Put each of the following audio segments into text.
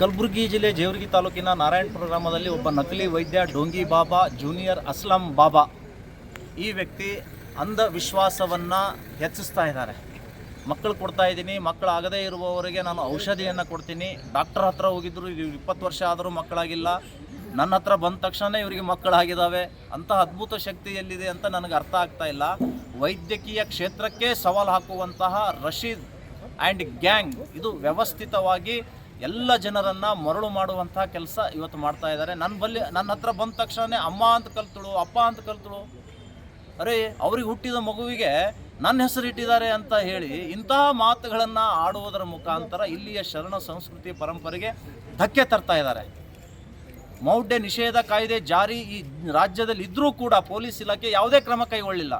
ಕಲಬುರಗಿ ಜಿಲ್ಲೆ ಜೇವರ್ಗಿ ತಾಲೂಕಿನ ನಾರಾಯಣಪುರ ಗ್ರಾಮದಲ್ಲಿ ಒಬ್ಬ ನಕಲಿ ವೈದ್ಯ ಡೋಂಗಿ ಬಾಬಾ ಜೂನಿಯರ್ ಅಸ್ಲಂ ಬಾಬಾ. ಈ ವ್ಯಕ್ತಿ ಅಂಧವಿಶ್ವಾಸವನ್ನು ಹೆಚ್ಚಿಸ್ತಾ ಇದ್ದಾರೆ. ಮಕ್ಕಳು ಕೊಡ್ತಾ ಇದ್ದೀನಿ, ಮಕ್ಕಳು ಆಗದೇ ಇರುವವರಿಗೆ ನಾನು ಔಷಧಿಯನ್ನು ಕೊಡ್ತೀನಿ. ಡಾಕ್ಟರ್ ಹತ್ರ ಹೋಗಿದ್ರು, ಇದು ಇಪ್ಪತ್ತು ವರ್ಷ ಆದರೂ ಮಕ್ಕಳಾಗಿಲ್ಲ. ನನ್ನ ಹತ್ರ ಬಂದ ತಕ್ಷಣ ಇವರಿಗೆ ಮಕ್ಕಳಾಗಿದ್ದಾವೆ. ಅಂತ ಅದ್ಭುತ ಶಕ್ತಿ ಎಲ್ಲಿದೆ ಅಂತ ನನಗೆ ಅರ್ಥ ಆಗ್ತಾ ಇಲ್ಲ. ವೈದ್ಯಕೀಯ ಕ್ಷೇತ್ರಕ್ಕೆ ಸವಾಲು ಹಾಕುವಂತಹ ರಶೀದ್ ಆ್ಯಂಡ್ ಗ್ಯಾಂಗ್, ಇದು ವ್ಯವಸ್ಥಿತವಾಗಿ ಎಲ್ಲ ಜನರನ್ನು ಮರಳು ಮಾಡುವಂತಹ ಕೆಲಸ ಇವತ್ತು ಮಾಡ್ತಾ ಇದ್ದಾರೆ. ನನ್ನ ಬಲ್ಲಿ ನನ್ನ ಹತ್ರ ಬಂದ ತಕ್ಷಣ ಅಮ್ಮ ಅಂತ ಕಲ್ತಳು, ಅಪ್ಪ ಅಂತ ಕಲ್ತಳು. ಅರೆ, ಅವ್ರಿಗೆ ಹುಟ್ಟಿದ ಮಗುವಿಗೆ ನನ್ನ ಹೆಸರು ಇಟ್ಟಿದ್ದಾರೆ ಅಂತ ಹೇಳಿ ಇಂತಹ ಮಾತುಗಳನ್ನು ಆಡುವುದರ ಮುಖಾಂತರ ಇಲ್ಲಿಯ ಶರಣ ಸಂಸ್ಕೃತಿ ಪರಂಪರೆಗೆ ಧಕ್ಕೆ ತರ್ತಾ ಇದ್ದಾರೆ. ಮೌಢ್ಯ ನಿಷೇಧ ಕಾಯ್ದೆ ಜಾರಿ ಈ ರಾಜ್ಯದಲ್ಲಿ ಇದ್ದರೂ ಕೂಡ ಪೊಲೀಸ್ ಇಲಾಖೆ ಯಾವುದೇ ಕ್ರಮ ಕೈಗೊಳ್ಳಿಲ್ಲ.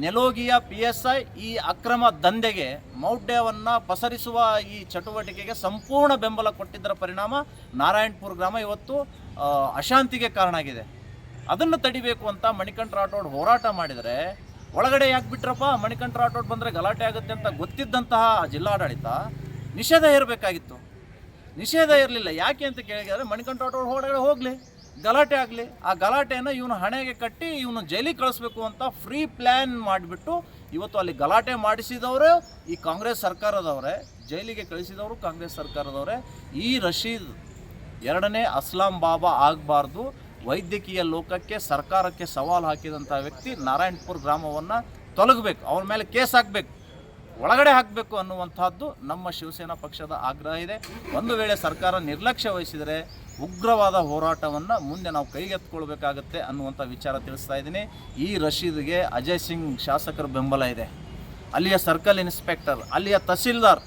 ನೆಲೋಗಿಯ ಪಿ ಎಸ್ ಐ ಈ ಅಕ್ರಮ ದಂಧೆಗೆ ಮೌಢ್ಯವನ್ನು ಪಸರಿಸುವ ಈ ಚಟುವಟಿಕೆಗೆ ಸಂಪೂರ್ಣ ಬೆಂಬಲ ಕೊಟ್ಟಿದ್ದರ ಪರಿಣಾಮ ನಾರಾಯಣಪುರ ಗ್ರಾಮ ಇವತ್ತು ಅಶಾಂತಿಗೆ ಕಾರಣ ಆಗಿದೆ. ಅದನ್ನು ತಡಿಬೇಕು ಅಂತ ಮಣಿಕಂಠ ರಾಠೋಡ್ ಹೋರಾಟ ಮಾಡಿದರೆ ಒಳಗಡೆ ಯಾಕೆ ಬಿಟ್ರಪ್ಪ? ಮಣಿಕಂಠ ರಾಠೋಡ್ ಬಂದರೆ ಗಲಾಟೆ ಆಗುತ್ತೆ ಅಂತ ಗೊತ್ತಿದ್ದಂತಹ ಜಿಲ್ಲಾಡಳಿತ ನಿಷೇಧ ಇರಬೇಕಾಗಿತ್ತು ನಿಷೇಧ ಇರಲಿಲ್ಲ ಯಾಕೆ ಅಂತ ಕೇಳಿದರೆ ಮಣಿಕಂಠ ರಾಠೋಡ್ ಹೊರಗಡೆ ಹೋಗಲಿ. ಗಲಾಟೆ ಆಗಲಿ, ಆ ಗಲಾಟೆಯನ್ನು ಇವನು ಹಣೆಗೆ ಕಟ್ಟಿ ಇವನು ಜೈಲಿಗೆ ಕಳಿಸ್ಬೇಕು ಅಂತ ಫ್ರೀ ಪ್ಲ್ಯಾನ್ ಮಾಡಿಬಿಟ್ಟು ಇವತ್ತು ಅಲ್ಲಿ ಗಲಾಟೆ ಮಾಡಿಸಿದವರು ಈ ಕಾಂಗ್ರೆಸ್ ಸರ್ಕಾರದವರೇ, ಜೈಲಿಗೆ ಕಳಿಸಿದವರು ಕಾಂಗ್ರೆಸ್ ಸರ್ಕಾರದವರೇ. ಈ ರಶೀದ್ ಎರಡನೇ ಅಸ್ಲಾಂ ಬಾಬಾ ಆಗಬಾರ್ದು. ವೈದ್ಯಕೀಯ ಲೋಕಕ್ಕೆ, ಸರ್ಕಾರಕ್ಕೆ ಸವಾಲು ಹಾಕಿದಂಥ ವ್ಯಕ್ತಿ ನಾರಾಯಣಪುರ ಗ್ರಾಮವನ್ನು ತೊಲಗಬೇಕು, ಅವನ ಮೇಲೆ ಕೇಸ್ ಹಾಕಬೇಕು, ಒಳಗಡೆ ಹಾಕಬೇಕು ಅನ್ನುವಂಥದ್ದು ನಮ್ಮ ಶಿವಸೇನಾ ಪಕ್ಷದ ಆಗ್ರಹ ಇದೆ. ಒಂದು ವೇಳೆ ಸರ್ಕಾರ ನಿರ್ಲಕ್ಷ್ಯ ವಹಿಸಿದರೆ ಉಗ್ರವಾದ ಹೋರಾಟವನ್ನು ಮುಂದೆ ನಾವು ಕೈಗೆತ್ತಿಕೊಳ್ಬೇಕಾಗತ್ತೆ ಅನ್ನುವಂಥ ವಿಚಾರ ತಿಳಿಸ್ತಾ ಇದ್ದೀನಿ. ಈ ರಶೀದ್ಗೆ ಅಜಯ್ ಸಿಂಗ್ ಶಾಸಕರ ಬೆಂಬಲ ಇದೆ. ಅಲ್ಲಿಯ ಸರ್ಕಲ್ ಇನ್ಸ್ಪೆಕ್ಟರ್, ಅಲ್ಲಿಯ ತಹಸೀಲ್ದಾರ್,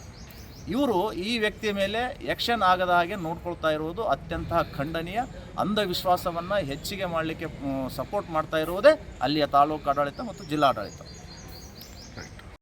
ಇವರು ಈ ವ್ಯಕ್ತಿಯ ಮೇಲೆ ಯಕ್ಷನ್ ಆಗದ ಹಾಗೆ ನೋಡ್ಕೊಳ್ತಾ ಇರುವುದು ಅತ್ಯಂತ ಖಂಡನೀಯ. ಅಂಧವಿಶ್ವಾಸವನ್ನು ಹೆಚ್ಚಿಗೆ ಮಾಡಲಿಕ್ಕೆ ಸಪೋರ್ಟ್ ಮಾಡ್ತಾ ಇರುವುದೇ ಅಲ್ಲಿಯ ತಾಲೂಕು ಆಡಳಿತ ಮತ್ತು ಜಿಲ್ಲಾಡಳಿತ.